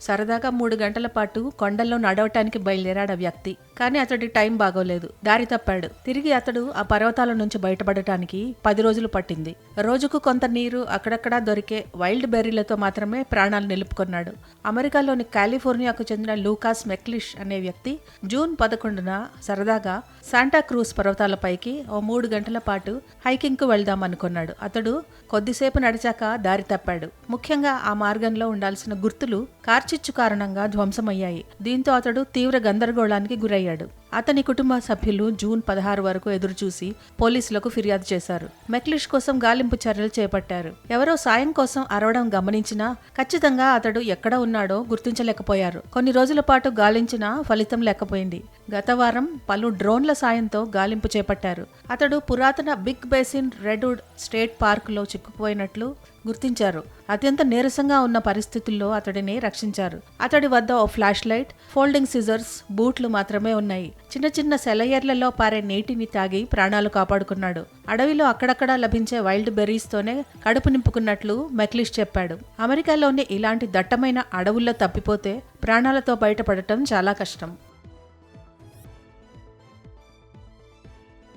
సరదాగా మూడు గంటల పాటు కొండల్లో నడవటానికి బయలుదేరాడు ఆ వ్యక్తి. కానీ అతడి టైం బాగోలేదు. దారి తప్పాడు. తిరిగి అతడు ఆ పర్వతాల నుంచి బయటపడటానికి పది రోజులు పట్టింది. రోజుకు కొంత నీరు అక్కడక్కడా దొరికే వైల్డ్ బెర్రీలతో మాత్రమే ప్రాణాలు నిలుపుకున్నాడు. అమెరికాలోని కాలిఫోర్నియాకు చెందిన లూకాస్ మెక్లిష్ అనే వ్యక్తి జూన్ పదకొండున సరదాగా శాంటా క్రూజ్ పర్వతాలపైకి ఓ మూడు గంటల పాటు హైకింగ్కు వెళ్దాం అనుకున్నాడు అతడు కొద్దిసేపు నడిచాక దారి తప్పాడు. ముఖ్యంగా ఆ మార్గంలో ఉండాల్సిన గుర్తులు కార్చిచ్చు కారణంగా ధ్వంసమయ్యాయి. దీంతో అతడు తీవ్ర గందరగోళానికి గురయ్యాడు. అతని కుటుంబ సభ్యులు జూన్ పదహారు వరకు ఎదురుచూసి పోలీసులకు ఫిర్యాదు చేశారు. మెక్లిష్ కోసం గాలింపు చర్యలు చేపట్టారు. ఎవరో సాయం కోసం అరవడం గమనించినా ఖచ్చితంగా అతడు ఎక్కడ ఉన్నాడో గుర్తించలేకపోయారు. కొన్ని రోజుల పాటు గాలించినా ఫలితం లేకపోయింది. గత వారం పలు డ్రోన్ల సాయంతో గాలింపు చేపట్టారు. అతడు పురాతన బిగ్ బేసిన్ రెడ్వుడ్ స్టేట్ పార్కులో చిక్కుపోయినట్లు గుర్తించారు. అత్యంత నీరసంగా ఉన్న పరిస్థితుల్లో అతడిని రక్షించారు. అతడి వద్ద ఓ ఫ్లాష్ లైట్ ఫోల్డింగ్ సిజర్స్ బూట్లు మాత్రమే ఉన్నాయి. చిన్న చిన్న సెలయర్లలో పారే నీటిని తాగి ప్రాణాలు కాపాడుకున్నాడు. అడవిలో అక్కడక్కడా లభించే వైల్డ్ బెర్రీస్తోనే కడుపు నింపుకున్నట్లు మెక్లిష్ చెప్పాడు. అమెరికాలోని ఇలాంటి దట్టమైన అడవుల్లో తప్పిపోతే ప్రాణాలతో బయటపడటం చాలా కష్టం.